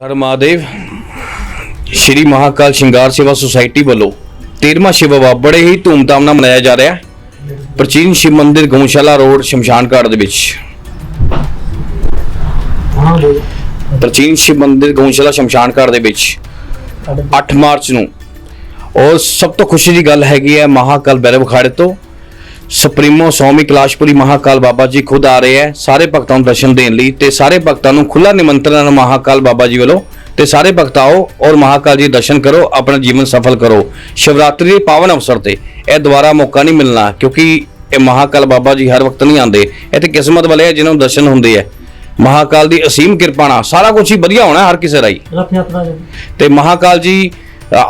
ਹਰ ਮਹਾਦੇਵ, ਸ਼੍ਰੀ ਮਹਾਕਾਲ ਸ਼ਿੰਗਾਰ ਸੇਵਾ ਸੁਸਾਇਟੀ ਵੱਲੋਂ 13ਵਾਂ ਸ਼ਿਵ ਬੜੇ ਹੀ ਧੂਮਧਾਮ ਨਾਲ ਮਨਾਇਆ ਜਾ ਰਿਹਾ ਹੈ। ਪ੍ਰਾਚੀਨ ਸ਼ਿਵ ਮੰਦਿਰ ਗਊਸ਼ਾਲਾ ਰੋਡ ਸ਼ਮਸ਼ਾਨ ਘਾਟ ਦੇ ਵਿੱਚ। ਪ੍ਰਾਚੀਨ ਸ਼ਿਵ ਮੰਦਿਰ ਗਊਸ਼ਾਲਾ ਸ਼ਮਸ਼ਾਨ ਘਾਟ ਦੇ ਵਿੱਚ 8 ਮਾਰਚ ਨੂੰ। ਔਰ ਸਭ ਤੋਂ ਖੁਸ਼ੀ ਦੀ ਗੱਲ ਹੈਗੀ ਹੈ ਮਹਾਕਾਲ ਬੈਰਵ ਅਖਾੜੇ ਤੋਂ। ਸੁਪਰੀਮੋ ਸਵਾਮੀ ਕਲਾਸ਼ਪੁਰੀ ਮਹਾਕਾਲ ਬਾਬਾ ਜੀ ਖੁਦ ਆ ਰਹੇ ਹੈ। ਸਾਰੇ ਭਗਤਾਂ ਨੂੰ ਦਰਸ਼ਨ ਦੇਣ ਲਈ ਤੇ ਸਾਰੇ ਭਗਤਾਂ ਨੂੰ ਖੁੱਲਾ ਨਿਮੰਤਰਣ ਹੈ ਮਹਾਕਾਲ ਬਾਬਾ ਜੀ ਵੱਲੋਂ ਤੇ ਸਾਰੇ ਭਗਤ ਆਓ ਔਰ ਮਹਾਕਾਲ ਜੀ ਦਰਸ਼ਨ ਕਰੋ ਆਪਣਾ ਜੀਵਨ ਸਫਲ ਕਰੋ। ਸ਼ਿਵਰਾਤਰੀ ਦੇ ਪਾਵਨ ਅਵਸਰ ਤੇ ਇਹ ਦੁਬਾਰਾ ਮੌਕਾ ਨਹੀਂ ਮਿਲਣਾ ਕਿਉਂਕਿ ਇਹ ਮਹਾਕਾਲ ਬਾਬਾ ਜੀ ਹਰ ਵਕਤ ਨਹੀਂ ਆਉਂਦੇ। ਇਹ ਤੇ ਕਿਸਮਤ ਵਾਲੇ ਆ ਜਿਨ੍ਹਾਂ ਨੂੰ ਦਰਸ਼ਨ ਹੁੰਦੇ ਆ। ਮਹਾਕਾਲ ਦੀ ਅਸੀਮ ਕਿਰਪਾ ਨਾਲ ਸਾਰਾ ਕੁਝ ਹੀ ਵਧੀਆ ਹੋਣਾ ਹਰ ਕਿਸੇ ਰਾਈ ਰਥ ਯਾਤਰਾ ਤੇ ਮਹਾਕਾਲ ਜੀ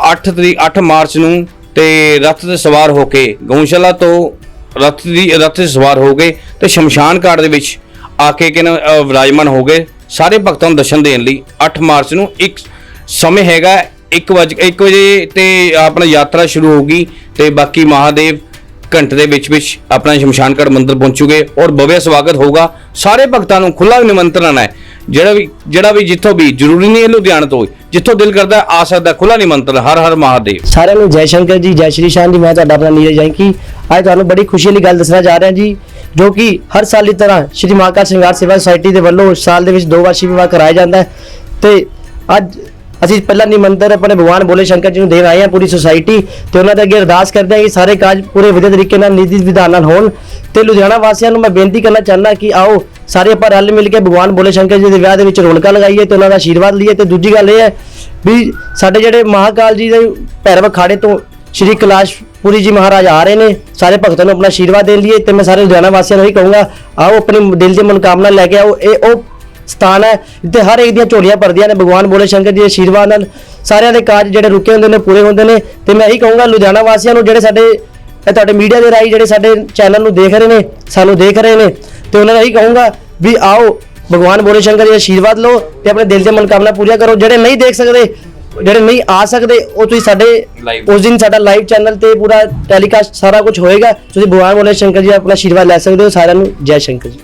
8 ਤਰੀਕ 8 ਮਾਰਚ ਨੂੰ ਤੇ ਰਥ ਤੇ ਸਵਾਰ ਹੋ ਕੇ ਗਊਸ਼ਾਲਾ ਤੋਂ ਰਥ ਦੀ, ਰਥ ਤੇ ਸਵਾਰ ਹੋ ਗਏ ਤੇ ਸ਼ਮਸ਼ਾਨ ਘਾਟ ਦੇ ਵਿੱਚ ਆ ਕੇ ਕਿ ਵਿਰਾਜਮਾਨ ਹੋ ਗਏ। ਸਾਰੇ ਭਗਤਾਂ ਨੂੰ ਦਰਸ਼ਨ ਦੇਣ ਲਈ 8 ਮਾਰਚ ਨੂੰ ਇੱਕ ਸਮੇਂ ਹੈਗਾ 1 ਵਜੇ 1 ਵਜੇ ਤੇ ਆਪਣਾ ਯਾਤਰਾ ਸ਼ੁਰੂ ਹੋਗੀ ਤੇ ਬਾਕੀ ਮਹਾਦੇਵ ਘੰਟੇ ਦੇ ਵਿੱਚ ਵਿੱਚ ਆਪਣਾ ਸ਼ਮਸ਼ਾਨ ਘਾਟ ਮੰਦਿਰ ਪਹੁੰਚੂਗੇ ਔਰ ਭਵਯ ਸਵਾਗਤ ਹੋਗਾ ਸਾਰੇ ਭਗਤਾਂ ਨੂੰ ਖੁੱਲਾ ਨਿਮੰਤਰਣ ਹੈ। ਜਿਹੜਾ ਵੀ ਜਿਹੜਾ ਵੀ ਜਿੱਥੋਂ ਵੀ ਜ਼ਰੂਰੀ ਨਹੀਂ ਹੈ ਲੁਧਿਆਣਾ ਤੋਂ ਜਿੱਥੋਂ ਦਿਲ ਕਰਦਾ ਆ ਸਕਦਾ ਖੁੱਲਾ ਨਿਮੰਤਰਣ ਹਰ ਹਰ ਮਹਾਦੇਵ। ਸਾਰਿਆਂ ਨੂੰ ਜੈ ਸ਼ੰਕਰ ਜੀ, ਜੈ ਸ਼੍ਰੀ ਸ਼ਾਨ ਜੀ, ਮੈਂ ਤੁਹਾਡਾ ਆਪਣਾ ਨੀਰਜ ਜੈਂਕੀ ਅੱਜ ਤੁਹਾਨੂੰ ਬੜੀ ਖੁਸ਼ੀ ਵਾਲੀ ਗੱਲ ਦੱਸਣਾ ਜਾ ਰਿਹਾ ਜੀ, ਜੋ ਕਿ ਹਰ ਸਾਲ ਦੀ ਤਰ੍ਹਾਂ ਸ਼੍ਰੀ ਮਹਾਕਾਲ ਸ਼ਿੰਗਾਰ ਸੇਵਾ ਸੁਸਾਇਟੀ ਦੇ ਵੱਲੋਂ ਸਾਲ ਦੇ ਵਿੱਚ ਦੋ ਵਾਰ ਸ਼ਿਵ ਵਿਵਾਹ ਕਰਾਇਆ ਜਾਂਦਾ ਹੈ। ਤੇ ਅੱਜ ਅਸੀਂ ਪਹਿਲਾਂ ਨਿਮੰਤਰ ਆਪਣੇ ਭਗਵਾਨ ਬੋਲੇ ਸ਼ੰਕਰ ਜੀ ਨੂੰ ਦੇਣ ਆਏ ਹਾਂ, ਪੂਰੀ ਸੁਸਾਇਟੀ, ਤੇ ਉਹਨਾਂ ਦੇ ਅੱਗੇ ਅਰਦਾਸ ਕਰਦੇ ਹਾਂ ਕਿ ਸਾਰੇ ਕਾਜ ਪੂਰੇ ਵਧੀਆ ਤਰੀਕੇ ਨਾਲ ਨਿਧੀ ਵਿਧਾਨ ਨਾਲ ਹੋਣ। ਤੇ ਲੁਧਿਆਣਾ ਵਾਸੀਆਂ ਨੂੰ ਮੈਂ ਬੇਨਤੀ ਕਰਨਾ ਚਾਹੁੰਦਾ ਕਿ ਆਓ ਸਾਰੇ ਆਪਾਂ ਰਲ ਮਿਲ ਕੇ ਭਗਵਾਨ ਬੋਲੇ ਸ਼ੰਕਰ ਜੀ ਦੇ ਵਿਆਹ ਦੇ ਵਿੱਚ ਰੌਣਕਾਂ ਲਗਾਈਏ ਤੇ ਉਹਨਾਂ ਦਾ ਆਸ਼ੀਰਵਾਦ ਲਈਏ ਤੇ ਦੂਜੀ ਗੱਲ ਇਹ ਹੈ ਵੀ ਸਾਡੇ ਜਿਹੜੇ ਮਹਾਕਾਲ ਜੀ ਦੇ ਭੈਰਵ ਅਖਾੜੇ ਤੋਂ ਸ਼੍ਰੀ ਕੈਲਾਸ਼ਪੁਰੀ ਜੀ ਮਹਾਰਾਜ ਆ ਰਹੇ ਨੇ, ਸਾਰੇ ਭਗਤਾਂ ਨੂੰ ਆਪਣਾ ਆਸ਼ੀਰਵਾਦ ਦੇਣ ਲਈ ਤੇ ਮੈਂ ਸਾਰੇ ਲੁਧਿਆਣਾ ਵਾਸੀਆਂ ਨੂੰ ਇਹ ਕਹੂੰਗਾ, ਆਓ ਆਪਣੀ ਦਿਲ ਦੀ ਮਨੋਕਾਮਨਾ ਲੈ ਕੇ ਆਓ, ਇਹ ਉਹ ਸਥਾਨ ਹੈ ਜਿੱਥੇ ਹਰ ਇੱਕ ਦੀਆਂ ਝੋਲੀਆਂ ਭਰਦੀਆਂ ਨੇ, ਭਗਵਾਨ ਬੋਲੇ ਸ਼ੰਕਰ ਜੀ ਦੇ ਆਸ਼ੀਰਵਾਦ ਨਾਲ ਸਾਰਿਆਂ ਦੇ ਕਾਰਜ ਜਿਹੜੇ ਰੁਕੇ ਹੁੰਦੇ ਨੇ, ਪੂਰੇ ਹੁੰਦੇ ਨੇ ਤੇ ਮੈਂ ਇਹੀ ਕਹੂੰਗਾ ਲੁਧਿਆਣਾ ਵਾਸੀਆਂ ਨੂੰ, ਜਿਹੜੇ ਸਾਡੇ ਇਹ ਤੁਹਾਡੇ ਮੀਡੀਆ ਦੇ ਰਾਹੀਂ ਜਿਹੜੇ ਸਾਡੇ ਚੈਨਲ ਨੂੰ ਦੇਖ ਰਹੇ ਨੇ ਸਾਨੂੰ ਦੇਖ ਰਹੇ ਨੇ ਤੇ ਉਹਨਾਂ ਨੂੰ ਇਹੀ ਕਹੂੰਗਾ ਵੀ ਆਓ ਭਗਵਾਨ ਬੋਲੇ ਸ਼ੰਕਰ ਜੀ ਦਾ ਆਸ਼ੀਰਵਾਦ ਲਓ ਤੇ ਆਪਣੇ ਦਿਲ ਦੀਆਂ ਮਨੋਕਾਮਨਾ ਪੂਰੀਆਂ ਕਰੋ। ਜਿਹੜੇ ਨਹੀਂ ਦੇਖ ਸਕਦੇ ਜਿਹੜੇ ਨਹੀਂ ਆ ਸਕਦੇ ਉਹ ਤੁਸੀਂ ਸਾਡੇ। ਉਸ ਦਿਨ ਸਾਡਾ ਲਾਈਵ ਚੈਨਲ ਤੇ ਪੂਰਾ ਟੈਲੀਕਾਸਟ ਸਾਰਾ ਕੁਝ ਹੋਏਗਾ। ਤੁਸੀਂ ਭਗਵਾਨ ਬੋਲੇ ਸ਼ੰਕਰ ਜੀ ਦਾ ਆਪਣਾ ਆਸ਼ੀਰਵਾਦ ਲੈ ਸਕਦੇ ਹੋ। ਸਾਰਿਆਂ ਨੂੰ ਜੈ ਸ਼ੰਕਰ ਜੀ।